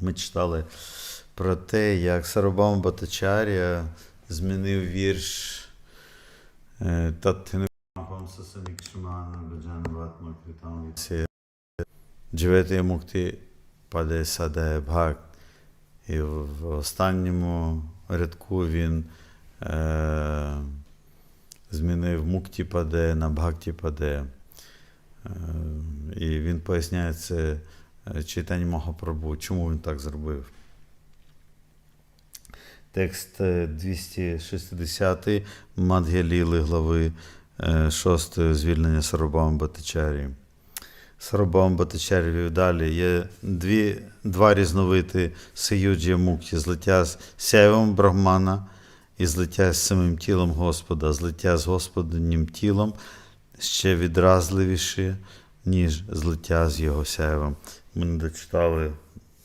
Ми читали про те, як Сарабам Батачарія змінив вірш е, Дживети Мукти Паде Саде Бхак. І в останньому рядку він е, змінив мукті паде на бхакті паде. Е, і він поясняє це е, читання Махапрабху, чому він так зробив. Текст е, 260 Мад'я глави 6 звільнення Сарабам Батичарі. Сарабам Батичарі вів далі. Є дві, два різновиди Саюджія Мукті, злиття з сяйвом Брахмана і злиття з самим тілом Господа. Злиття з Господнім тілом ще відразливіше, ніж злиття з його сяйвом. Ми не дочитали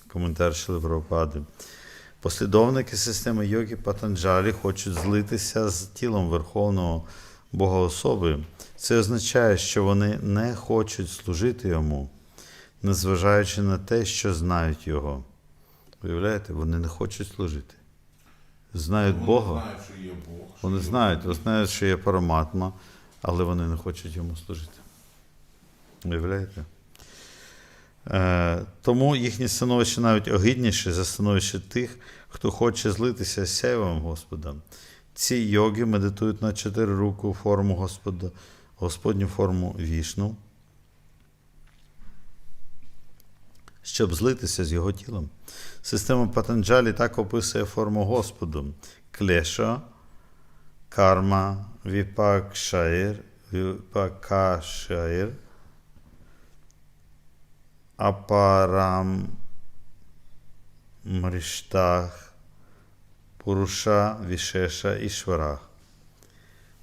коментар Шилипропади. Послідовники системи йоги Патанджалі хочуть злитися з тілом Верховного Бога особи. Це означає, що вони не хочуть служити йому, незважаючи на те, що знають його. Уявляєте, вони не хочуть служити. Знають Вони Бога. знають, що є Бог. що Вони є знають, Бог. знають, що є параматма, але вони не хочуть йому служити. Уявляєте? Е, тому їхнє становище навіть огидніше за становище тих, хто хоче злитися з сяйвом Господа. Ці йоги медитують на чотири руку форму Господа, Господню форму вішну, щоб злитися з його тілом. Система Патанджалі так описує форму Господу. Клеша, карма, віпакшаїр, віпакашаїр, апарам мриштах, Пуруша, Вішеша і Шварах.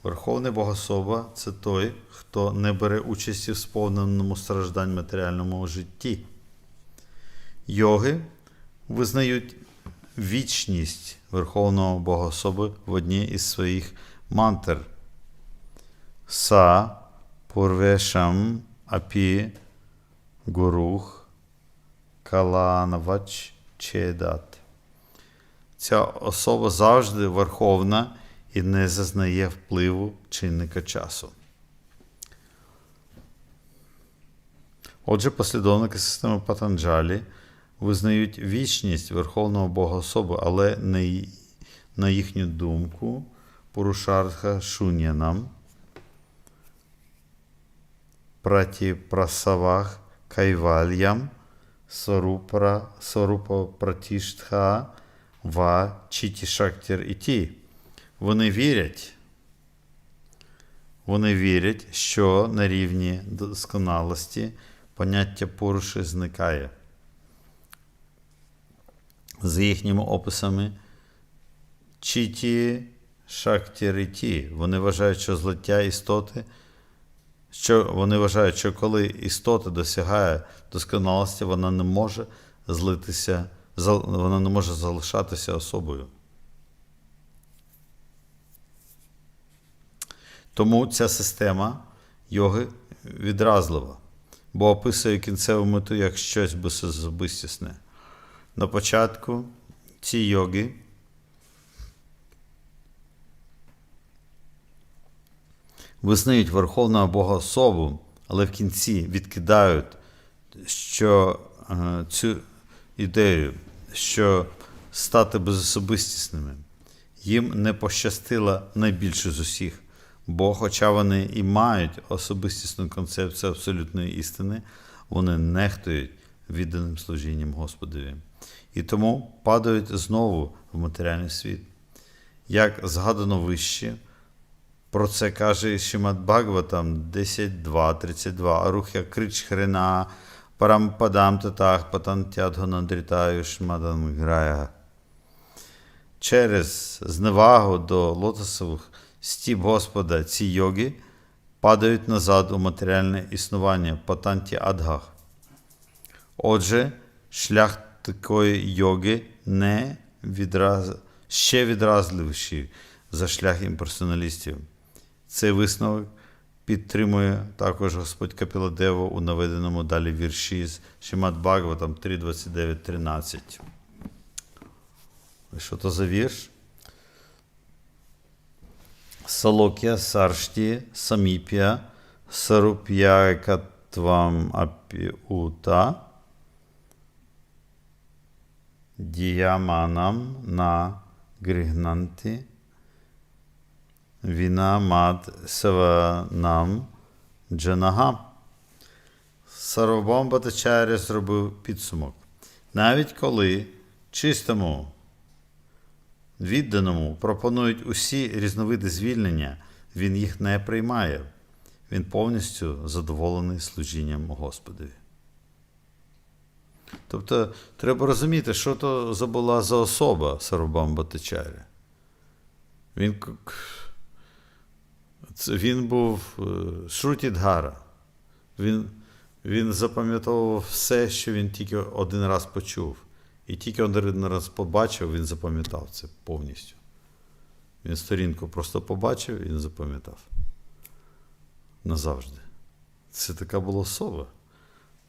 Верховний Богособа це той, хто не бере участі в сповненому страждань матеріальному житті. Йоги визнають вічність Верховного Богособи в одній із своїх мантр. Са Пурвешам Апі Гурух Каланавач Чедат. Ця особа завжди верховна і не зазнає впливу чинника часу. Отже, послідовники системи Патанджалі визнають вічність Верховного Бога особи, але не на їхню думку Пурушартха Шунянам, Праті Прасавах Кайвальям, Сорупра, Сорупа Пратіштха, Ва Чіті Шактір Іті. Вони вірять, вони вірять, що на рівні досконалості поняття Пуруші зникає. За їхніми описами, Чіті Шактіріті. Вони вважають, що злиття істоти, що вони вважають, що коли істота досягає досконалості, вона не може злитися, вона не може залишатися особою. Тому ця система йоги відразлива, бо описує кінцеву мету як щось безособистісне. На початку ці йоги визнають Верховного Бога особу, але в кінці відкидають що, е, цю ідею, що стати безособистісними. Їм не пощастило найбільше з усіх, бо, хоча вони і мають особистісну концепцію абсолютної істини, вони нехтують відданим служінням Господові. І тому падають знову в матеріальний світ. Як згадано вище, про це каже Шимат Бхагаватам 10.2.32. Арухя крич хрена парампадам татах патантядгонандрітаю шмадан грая. Через зневагу до лотосових стіп Господа ці йоги падають назад у матеріальне існування патанті адгах. Отже, шлях такої йоги не відраз... ще відразливіший за шлях імперсоналістів. Цей висновок підтримує також Господь Капіладево у наведеному далі вірші з Шимат Бхагаватам 3.29.13. Що то за вірш? Салокя Саршті Саміп'я Саруп'якатвам Апіута Діяманам на Григнанти Віна мад Саванам Джанага. Сарвабам Батачаря зробив підсумок. Навіть коли чистому відданому пропонують усі різновиди звільнення, він їх не приймає. Він повністю задоволений служінням Господові. Тобто треба розуміти, що то за була за особа Сарубам Батичарі. Він, це, він був е, Шрутідгара. Він, він запам'ятовував все, що він тільки один раз почув. І тільки один раз побачив, він запам'ятав це повністю. Він сторінку просто побачив і запам'ятав. Назавжди. Це така була особа.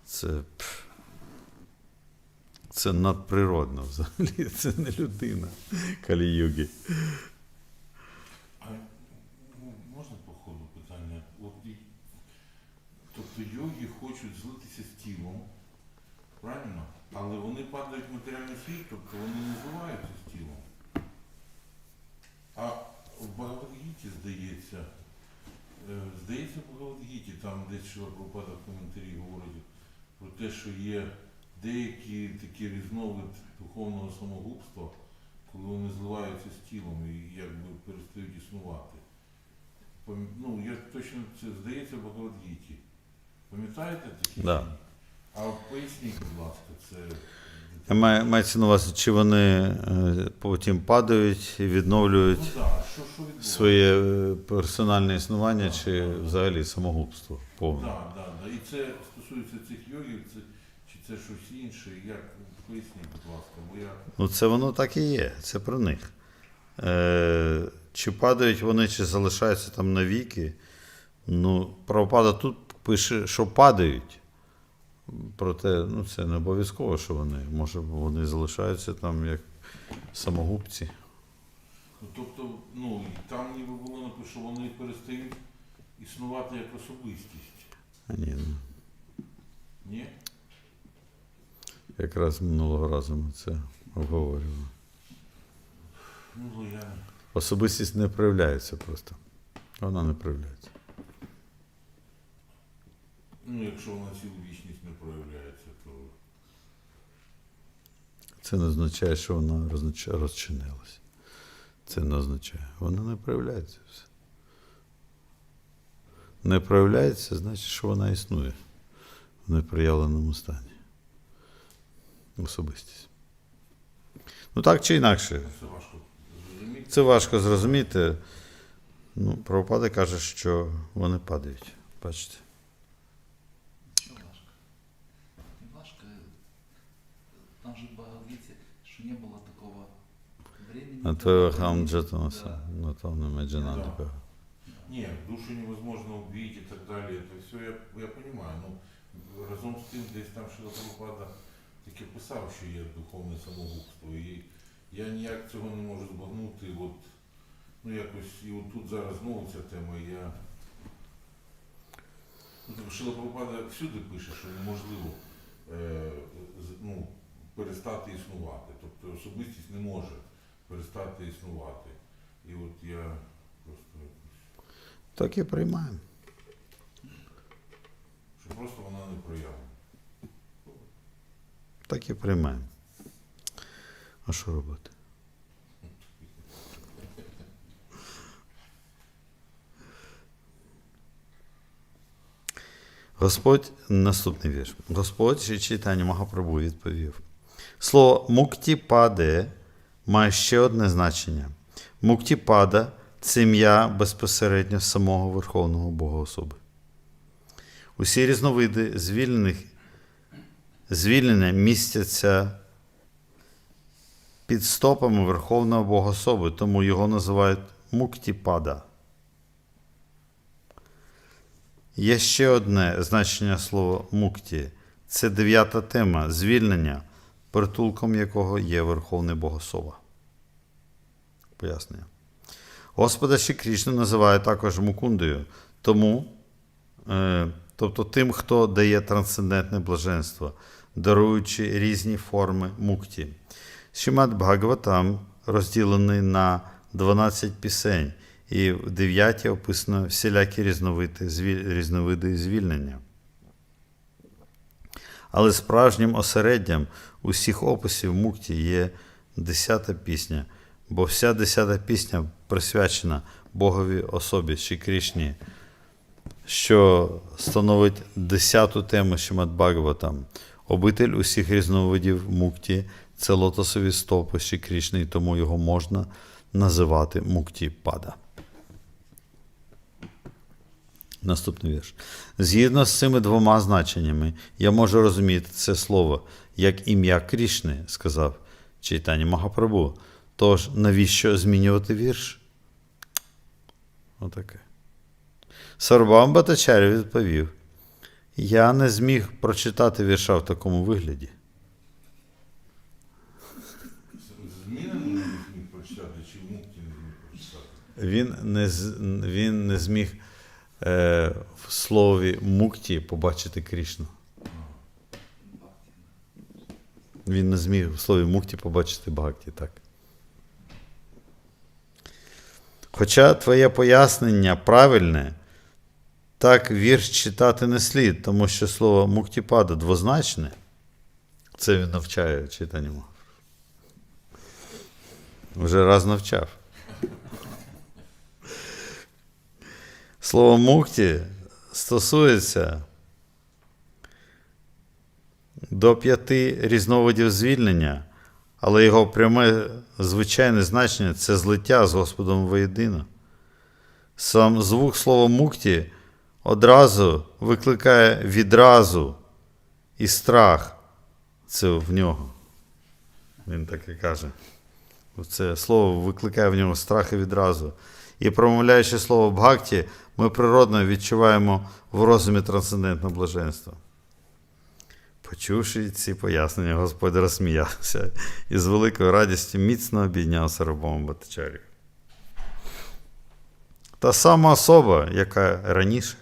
Це, це надприродно взагалі. Це не людина Калі-югі. А ну, можна по ходу питання? От, і- тобто йоги хочуть злитися з тілом, правильно? Але вони падають в матеріальний світ, тобто вони не зливаються з тілом. А в Бхагавадгіті, здається, е, здається, в Бхагавадгіті, там десь Шила Прабхупада в коментарі говорить про те, що є деякі такі різновид духовного самогубства, коли вони зливаються з тілом і якби перестають існувати. Ну, я точно це здається в Бхагавадгіті. Пам'ятаєте такі? Да. А поясніть, будь ласка, це. Я маю, мається на увазі, чи вони е, потім падають і відновлюють Ну так, що, що своє е, персональне існування, чи взагалі самогубство повне. Так, так, так. І це стосується цих йогів, це, чи це щось інше? Як поясніть, будь ласка, бо я. Ну, це воно так і є, це про них. Е, чи падають вони, чи залишаються там навіки. Ну, правопада тут пише, що падають. Проте, ну, це не обов'язково, що вони. Може, вони залишаються там як самогубці. Ну, тобто, ну, там ніби було написано, що вони перестають існувати як особистість. А ні, ну, Ні? якраз минулого разу ми це обговорювали. Ну, ну, я. Особистість не проявляється просто. Вона не проявляється. Ну, якщо вона цілу вічність не проявляється, то. Це не означає, що вона розчинилася. Це не означає. Вона не проявляється все. Не проявляється, значить, що вона існує в непроявленому стані. Особистість. Ну так чи інакше. Це важко зрозуміти. Це важко зрозуміти. Ну, Правопада каже, що вони падають. Бачите? Там же в что не было такого времени. А твоего хамджатанаса, ну там не меджанадика. Ні, душу невозможно убить і так далі. Це все я, я понимаю. Ну, разом з тим, десь там Шила Прабхупада таки писав, що є духовне самогубство. І я ніяк цього не можу збагнути. От, ну якось, і от тут зараз знову ця тема. Я... Ну, Шила Прабхупада всюди пише, що неможливо перестати існувати. Тобто особистість не може перестати існувати. І от я просто. Так і приймаємо. Що просто вона не проявлена. Так і приймаємо. А що робити? Господь, наступний вірш. Господь чи читання Магапрабу відповів. Слово муктіпаде має ще одне значення. Муктіпада це ім'я безпосередньо самого Верховного Бога особи. Усі різновиди звільнених звільнення містяться під стопами Верховного Богособи, тому його називають Муктіпада. Є ще одне значення слова мукті. Це дев'ята тема звільнення, притулком якого є Верховний Богособа. Пояснюю. Господа Ші Крішна називає також мукундою, тому, е, тобто тим, хто дає трансцендентне блаженство, даруючи різні форми мукті. Шимат Бхагаватам розділений на 12 пісень, і в 9 описано всілякі різновиди, різновиди звільнення. Але справжнім осереддям усіх описів мукті є 10 пісня, бо вся 10 пісня присвячена Богові особі Ші Крішні, що становить 10 тему Шимат Бхагаватам. Обитель усіх різновидів мукті це лотосові стопи Ші Крішни, тому його можна називати мукті пада. Наступний вірш. Згідно з цими двома значеннями, я можу розуміти це слово як ім'я Крішни, сказав Чайтані Махапрабу. Тож навіщо змінювати вірш? Отаке. Сарвам Батачарі відповів: Я не зміг прочитати вірша в такому вигляді. Змінено не зміг прочитати, чи в не зміг прочитати? Він не, він не зміг е, в слові мукті побачити Крішну. Він не зміг в слові мукті побачити Бхакті, так. Хоча твоє пояснення правильне, так вірш читати не слід, тому що слово муктіпада двозначне. Це він навчає читання. Вже раз навчав. Слово мукті стосується до п'яти різновидів звільнення, але його пряме звичайне значення це злиття з Господом воєдино. Сам звук слова мукті одразу викликає відразу і страх. Це в нього. Він так і каже. Це слово викликає в нього страх і відразу. І промовляючи слово бхакті, ми природно відчуваємо в розумі трансцендентне блаженство. Почувши ці пояснення, Господь розсміявся і з великою радістю міцно обійняв Сарабома Батачарію. Та сама особа, яка раніше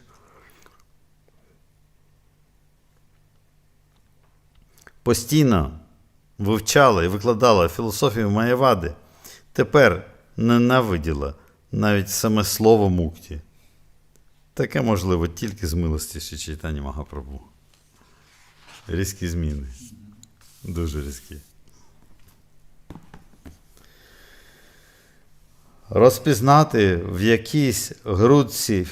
постійно вивчала і викладала філософію Маєвади, тепер ненавиділа навіть саме слово мукті. Таке можливо тільки з милості Ші Чайтані Магапрабу. Різкі зміни. Дуже різкі. Розпізнати в якійсь грудці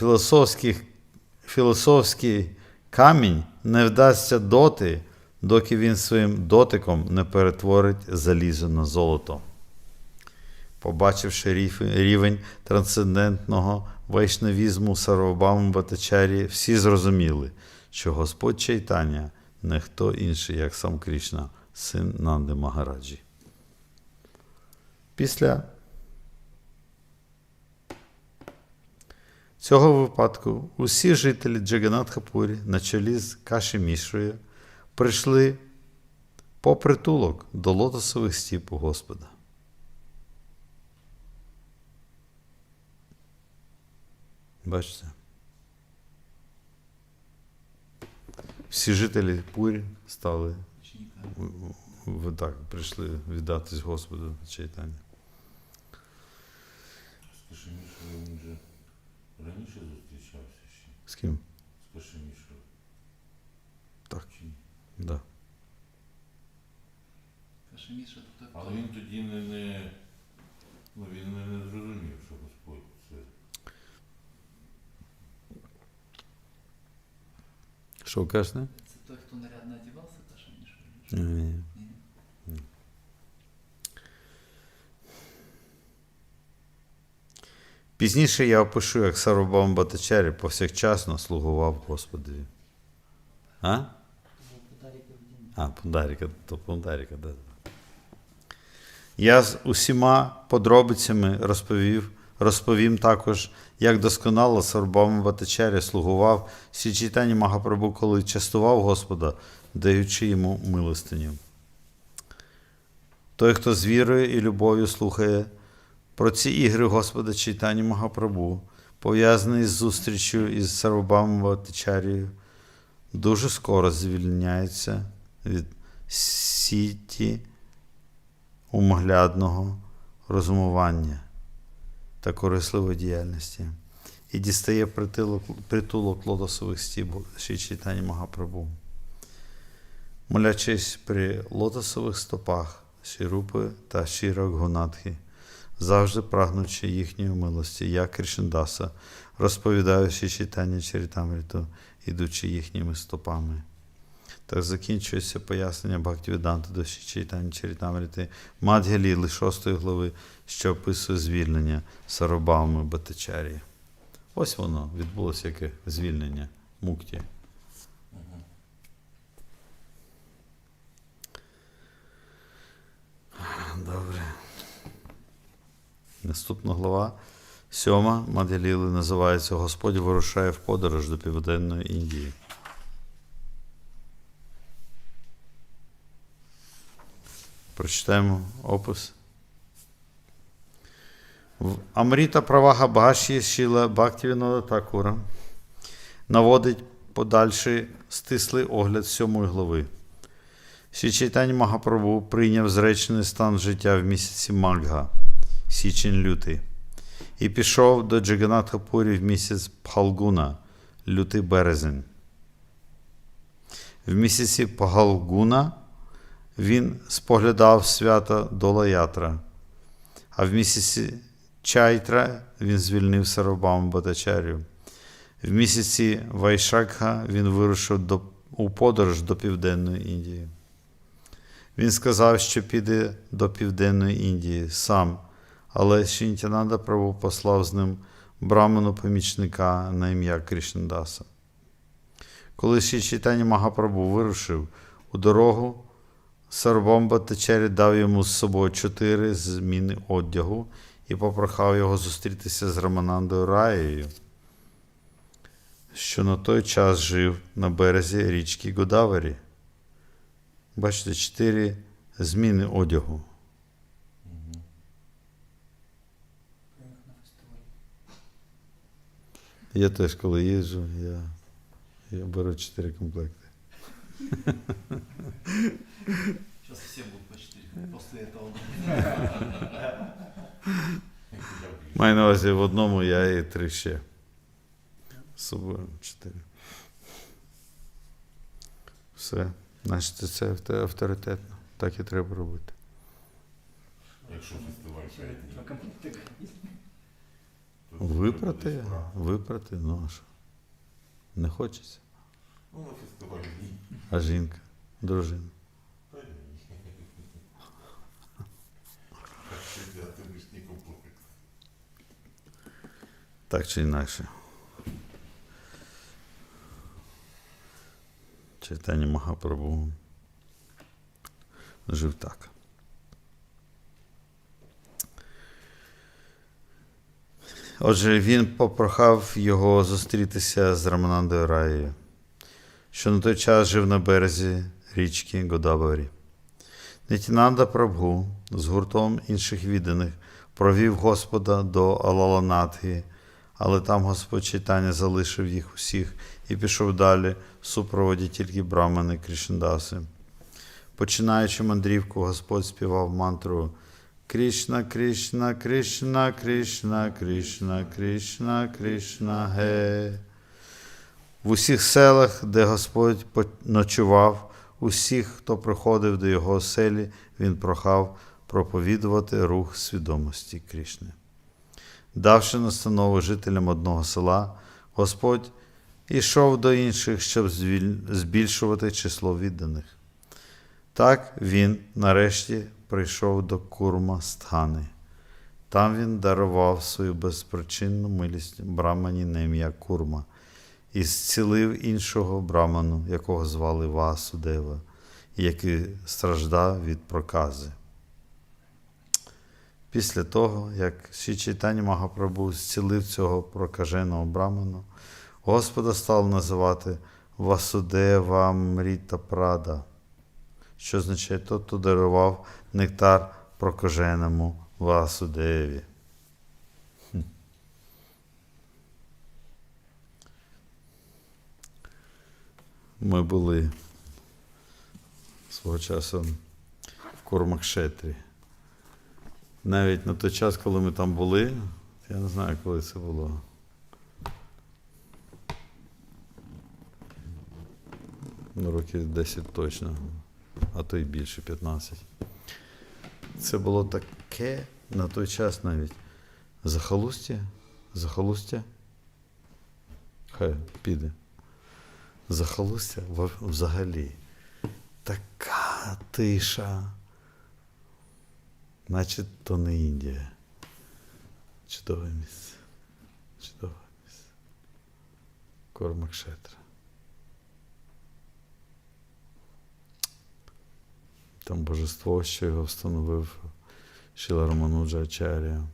філософський камінь не вдасться доти, доки він своїм дотиком не перетворить залізо на золото. Побачивши рівень трансцендентного вайшнавізму Сарвабаму Батачарі, всі зрозуміли, що Господь Чайтання не хто інший, як сам Крішна, син Нанди Магараджі. Після цього випадку усі жителі Джаганатхапурі на чолі з Каші Мішрою прийшли по притулок до лотосових стіп Господа. Бачите? Всі жителі Пурі стали в- так, прийшли віддатись Господу читання. З Кашемішою він же раніше зустрічався ще. З ким? З Кашемішою. Так. Чи ні? Да. Кашеміша то той, Але він тоді не, не, ну, він не, не зрозумів, що Господь це. Що ви кажете? це той, хто нарядно одягався, Кашеміша? Ні. Ні. Пізніше я опишу, як Сарвабам Батачарі повсякчасно слугував Господові. А? А, Пундаріка, то Пундаріка, да. Я з усіма подробицями розповів Розповім також, як досконало Сарбам Батачаря слугував Сі Чайтані Магапрабу, коли частував Господа, даючи йому милостиню. Той, хто з вірою і любов'ю слухає про ці ігри Господа Чайтані Магапрабу, пов'язаний з зустрічю із Сарвабамом Батачарією, дуже скоро звільняється від сіті умоглядного розумування та корисливої діяльності і дістає притулок, притулок лотосових стіб Ші Чайтані Магапрабу. Молячись при лотосових стопах Шірупи та Шіра Гунатхи, завжди прагнучи їхньої милості, як Кришндаса, розповідаючи читання Чарітамріту, ідучи їхніми стопами. Так закінчується пояснення Бхактивіданти до читання Чарітамріти Ліли 6 глави, що описує звільнення Сарабами Батачарії. Ось воно відбулося яке звільнення мукті. Добре. Наступна глава. Сьома Мад'яліли називається Господь вирушає в подорож до Південної Індії. Прочитаємо опис. В Амріта Правага Баші Шіла Бхактівінода Такура наводить подальший стислий огляд сьомої глави. Чайтані Магапрабу прийняв зречений стан життя в місяці Мальга, січень лютий, і пішов до Джаганатхапурі в місяць Пхалгуна, лютий березень. В місяці Пхалгуна він споглядав свято Долаятра, а в місяці Чайтра він звільнив Сарабаму Батачарю. В місяці Вайшакха він вирушив до, у подорож до Південної Індії. Він сказав, що піде до Південної Індії сам, але Шинтянада Прабу послав з ним браману помічника на ім'я Кришндаса. Коли Ші Чайтані Магапрабу вирушив у дорогу, Сарбомба Течері дав йому з собою чотири зміни одягу і попрохав його зустрітися з Раманандою Раєю, що на той час жив на березі річки Годаварі. Бачите, чотири зміни одягу. Я теж, коли їжджу, я, я беру чотири комплекти. Сейчас все будут по 4 после этого. Маю на увазі в одному я і три ще. З собою чотири. Все. Значить, це авторитетно. Так і треба робити. Якщо фестиваль Випрати, випрати, ну а що? Не хочеться. Ну, на фестивалі. А жінка, дружина. Та ні. Так що взяти лишній комплект. Так чи інакше. Читання Махапрабху жив так. Отже, він попрохав його зустрітися з Раманандою Раєю, що на той час жив на березі річки Годабарі. Нітінанда Прабху з гуртом інших відданих провів Господа до Алаланатхи, але там Господь читання залишив їх усіх і пішов далі в супроводі тільки Брамани Кришндаси. Починаючи мандрівку, Господь співав мантру Кришна, Кришна, Кришна, Кришна, Кришна, Кришна, Кришна, Ге. В усіх селах, де Господь ночував, усіх, хто приходив до його оселі, він прохав проповідувати рух свідомості Кришни. Давши настанову жителям одного села, Господь ішов до інших, щоб збільшувати число відданих. Так він нарешті прийшов до Курма Стхани. Там він дарував свою безпричинну милість брамані на ім'я Курма і зцілив іншого браману, якого звали Васудева, який страждав від прокази. Після того, як Ші Чайтані Магапрабу зцілив цього прокаженого браману, Господа став називати Васудева Мріта Прада, що означає тот, хто дарував нектар прокаженому Васудеві. Ми були свого часу в Курмакшетрі. Навіть на той час, коли ми там були, я не знаю, коли це було. Ну, років 10 точно, а то й більше 15. Це було таке на той час навіть. Захолустя? Захолустя? Хай піде. Захолустя взагалі. Така тиша. Наче то не Індія. Чудове місце. Чудове місце. Кормакшетра. Там божество, що його встановив Шіла Романуджа Ачарія.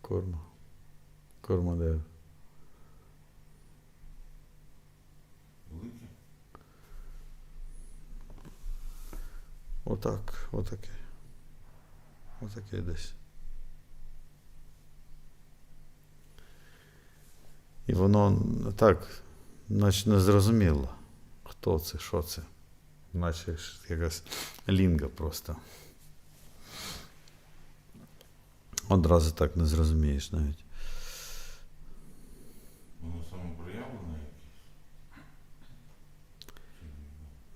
Корма. Кормадев. Велике? Отак, отаке. Отаке десь. І воно так, наче не зрозуміло, хто це, що це. Наче якась лінга просто. Одразу так не зрозумієш навіть. Воно самопроявлене якесь?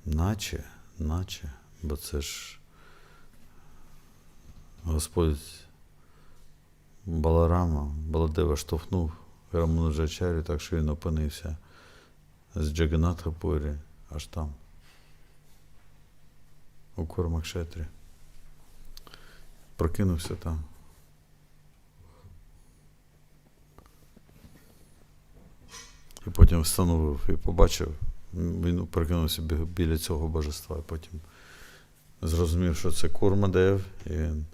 Наче, наче, бо це ж Господь Баларама, Баладева штовхнув Рамануджачарю, так що він опинився з Джаганатхапурі аж там, у Курмакшетрі. Прокинувся там. І потім встановив і побачив, він прокинувся біля цього божества, і потім зрозумів, що це Курмадев, і він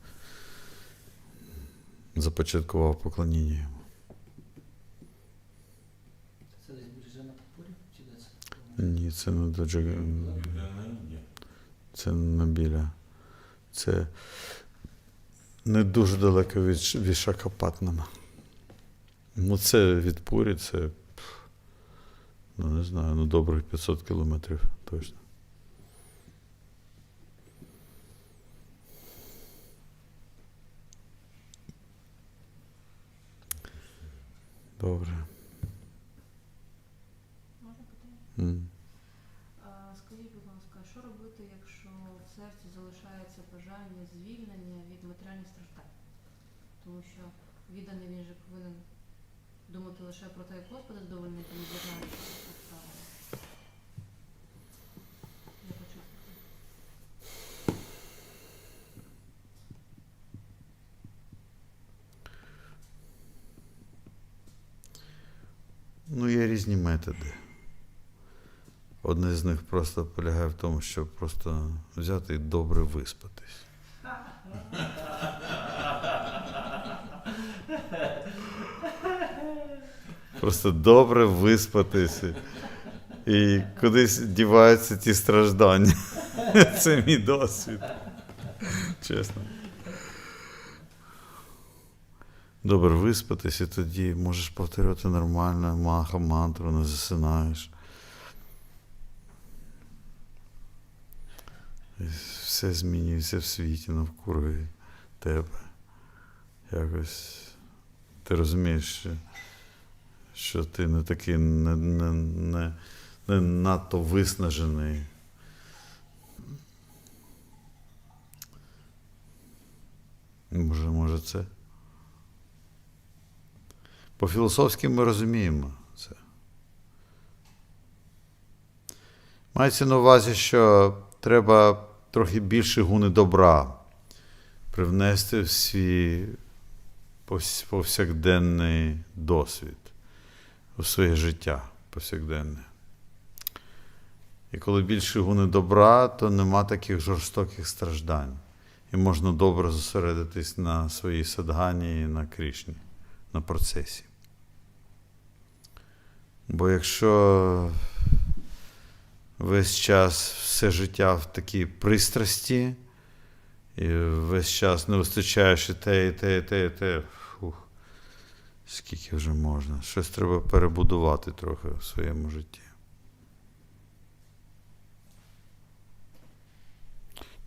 започаткував поклоніння йому. Це десь біля на Попурі? Чи де це? Ні, це не до Джага... Це не біля. Це не дуже далеко від Вішакапатнама. Ну, це від Пурі, це, ну не знаю, ну добрих 500 кілометрів точно. Добре. Можна питання? Mm. Скажіть, будь ласка, що робити, якщо в серці залишається бажання звільнення від матеріальних страждань? Тому що відданий він же повинен думати лише про те, як Господа задовольнити, не з'єднаючися з обставинами. Я хочу Ну, є різні методи. Одне з них просто полягає в тому, щоб просто взяти і добре виспатись. Просто добре виспатись. І кудись діваються ті страждання. Це мій досвід. Чесно. Добре виспатись, і тоді можеш повторювати нормально, маха, мантру, не засинаєш. І все змінюється в світі навкруги тебе. Якось ти розумієш, що, що ти не такий не, не, не, не надто виснажений. Може, може, це. По-філософськи ми розуміємо це. Мається на увазі, що треба трохи більше гуни добра привнести в свій повсякденний досвід, у своє життя повсякденне. І коли більше гуни добра, то нема таких жорстоких страждань. і можна добре зосередитись на своїй садгані і на Крішні, на процесі. Бо якщо весь час все життя в такій пристрасті, і весь час не вистачаєш і те, і те, і те, і те. Фух, скільки вже можна. Щось треба перебудувати трохи в своєму житті.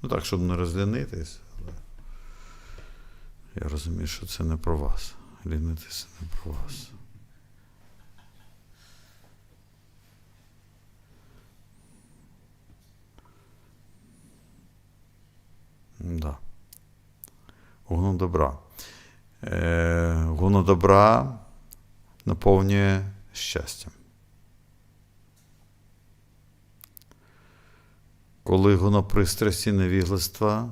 Ну так, щоб не розлянитись, але я розумію, що це не про вас. Лінитися не про вас. Да. Гуно добра. Е, гуно добра наповнює щастям. Коли гуно пристрасті невігластва,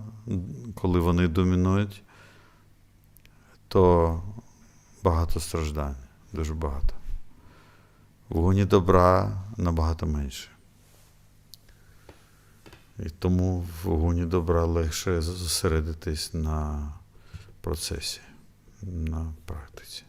коли вони домінують, то багато страждань, дуже багато. В гуні добра набагато менше. І тому в гуні добра легше зосередитись на процесі, на практиці.